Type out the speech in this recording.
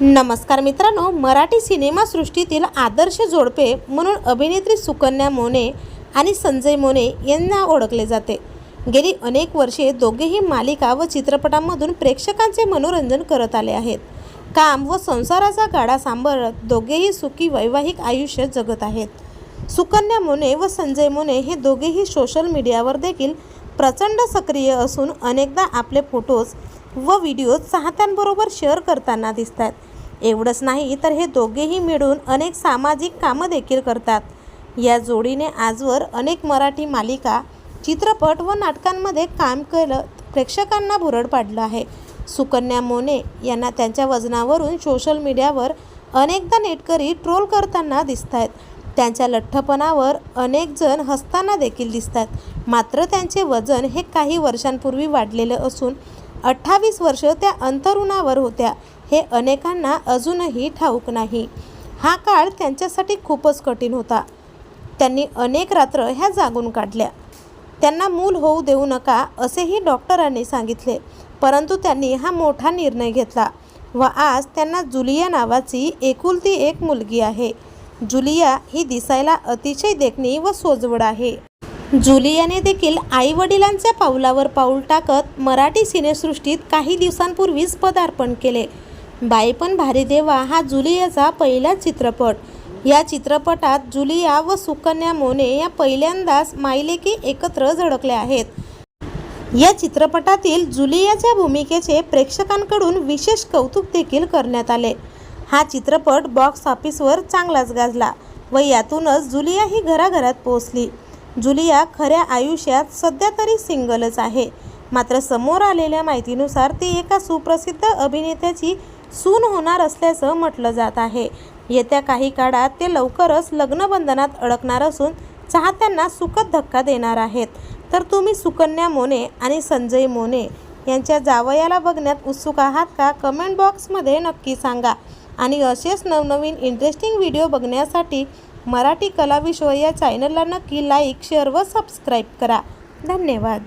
नमस्कार मित्रांनो मराठी सिनेमासृष्टीतील आदर्श जोडपे म्हणून अभिनेत्री सुकन्या मोने आणि संजय मोने यांना ओळखले जाते. गेली अनेक वर्षे दोघेही मालिका व चित्रपटांमधून प्रेक्षकांचे मनोरंजन करत आले आहेत. काम व संसाराचा गाडा सांभाळत दोघेही सुखी वैवाहिक आयुष्य जगत आहेत. सुकन्या मोने व संजय मोने हे दोघेही सोशल मीडियावर देखील प्रचंड सक्रिय असून अनेकदा आपले फोटोज व व्हिडिओ चाहत्यांबरोबर शेअर करताना दिसतात. एवढंच नाही तर हे दोघेही मिळून अनेक सामाजिक कामं देखील करतात. या जोडीने आजवर अनेक मराठी मालिका चित्रपट व नाटकांमध्ये काम केलं प्रेक्षकांना भुरड पाडलं आहे. सुकन्या मोने यांना त्यांच्या वजनावरून सोशल मीडियावर अनेकदा नेटकरी ट्रोल करताना दिसत आहेत त्यांच्या लठ्ठपणावर अनेक जण हसताना देखील दिसतात. मात्र त्यांचे वजन हे काही वर्षांपूर्वी वाढलेलं असून अठ्ठावीस वर्ष त्या अंतरुणावर होत्या. हे अनेकांना अजूनही ठाऊक नाही. हा काळ त्यांच्यासाठी खूपच कठीण होता. त्यांनी अनेक रात्र ह्या जागून काढल्या. त्यांना मूल होऊ देऊ नका असेही डॉक्टरांनी सांगितले. परंतु त्यांनी हा मोठा निर्णय घेतला व आज त्यांना जुलिया नावाची एकुलती एक मुलगी आहे. जुलिया ही दिसायला अतिशय देखणी व सोजवड आहे. जुलियाने देखील आई वडिलांच्या पावलावर पाऊल टाकत मराठी सिनेसृष्टीत काही दिवसांपूर्वीच पदार्पण केले. बाईपण भारी देवा हा जुलियाचा पहिला चित्रपट. या चित्रपटात जुलिया व सुकन्या मोने या पहिल्यांदाच मायलेकी एकत्र झळकल्या आहेत. या चित्रपटातील जुलियाच्या भूमिकेचे प्रेक्षकांकडून विशेष कौतुक देखील करण्यात आले. हा चित्रपट बॉक्स ऑफिसवर चांगलाच गाजला व यातूनच जुलिया ही घराघरात पोहोचली. जुलिया खऱ्या आयुष्यात सध्या तरी सिंगलच आहे. मात्र समोर आलेल्या माहितीनुसार ती एका सुप्रसिद्ध अभिनेत्याची सून होणार असल्याचं म्हटलं जात आहे. येत्या काही काळात ते लवकरच लग्नबंधनात अडकणार असून चाहत्यांना सुखद धक्का देणार आहेत. तर तुम्ही सुकन्या मोने आणि संजय मोने यांच्या जावयाला बघण्यात उत्सुक आहात का? कमेंट बॉक्समध्ये नक्की सांगा. आणि असेच नवनवीन इंटरेस्टिंग व्हिडिओ बघण्यासाठी मराठी कलाविश्व या चॅनलला नक्की लाईक शेअर व सबस्क्राईब करा. धन्यवाद.